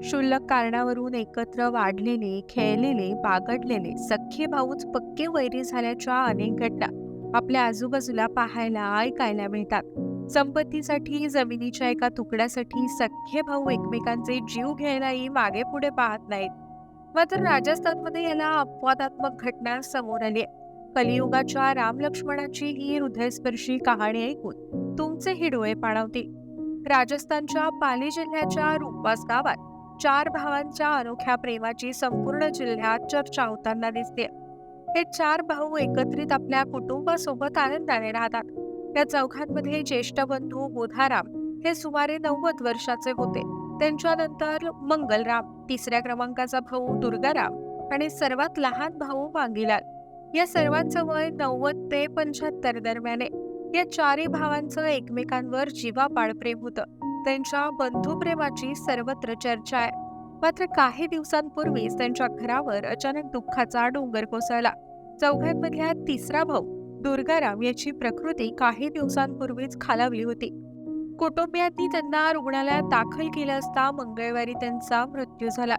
क्षुल्लक कारणावरून एकत्र वाढलेले खेळलेले बागडलेले सख्खे भाऊच पक्के वैरी झाल्याच्या अनेक घटना आपल्या आजूबाजूला पाहायला ऐकायला मिळतात. संपत्तीसाठी जमिनीच्या एका तुकड्यासाठी सख्खे भाऊ एकमेकांचे जीव घ्यायलाही मागे पुढे पाहत नाहीत. मात्र राजस्थानमध्ये याला अपवादात्मक घटना समोर आली कलियुगाच्या राम लक्ष्मणाची ही हृदयस्पर्शी कहाणी ऐकून तुमचेही डोळे पाणावतील. राजस्थानच्या पाली जिल्ह्याच्या रूपवास गावात चार भावांच्या अनोख्या प्रेमाची संपूर्ण जिल्ह्यात चर्चा होताना दिसते. हे चार भाऊ एकत्रित आपल्या कुटुंबासोबत आनंदाने राहतात. या चौघांमध्ये ज्येष्ठ बंधू बोधाराम हे सुमारे नव्वद वर्षाचे होते. त्यांच्यानंतर मंगलराम तिसऱ्या क्रमांकाचा भाऊ दुर्गाराम आणि सर्वात लहान भाऊ मांगीलाल या सर्वांचं वय नव्वद ते पंच्याहत्तर दरम्यान या चारही भावांचं एकमेकांवर जीवापाड प्रेम होतं. त्यांच्या बंधुप्रेमाची सर्वत्र चर्चा आहे. मात्र काही दिवसांपूर्वीच त्यांच्या घरावर अचानक दुःखाचा डोंगर कोसळला. चौघांमधल्या तिसरा भाऊ दुर्गाराम याची प्रकृती काही दिवसांपूर्वीच खालावली होती. कुटुंबियांनी त्यांना रुग्णालयात दाखल केलं असता मंगळवारी त्यांचा मृत्यू झाला.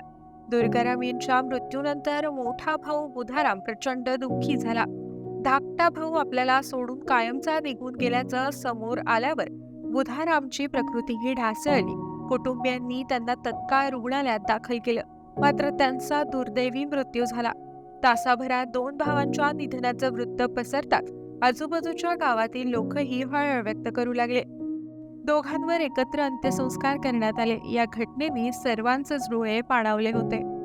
दुर्गाराम यांच्या मृत्यूनंतर मोठा भाऊ बुधाराम प्रचंड दुःखी झाला. धाकटा भाऊ आपल्याला सोडून कायमचा निघून गेल्याचं समोर आल्यावर बुधारामची प्रकृतीही ढासळली. कुटुंबियांनी त्यांना तत्काळ रुग्णालयात दाखल केलं. मात्र त्यांचा दुर्दैवी मृत्यू झाला. तासाभरात दोन भावांच्या निधनाचं वृत्त पसरताच आजूबाजूच्या गावातील लोकही हळहळ व्यक्त करू लागले. दोघांवर एकत्र अंत्यसंस्कार करण्यात आले. या घटनेने सर्वांचेच डोळे पाणावले होते.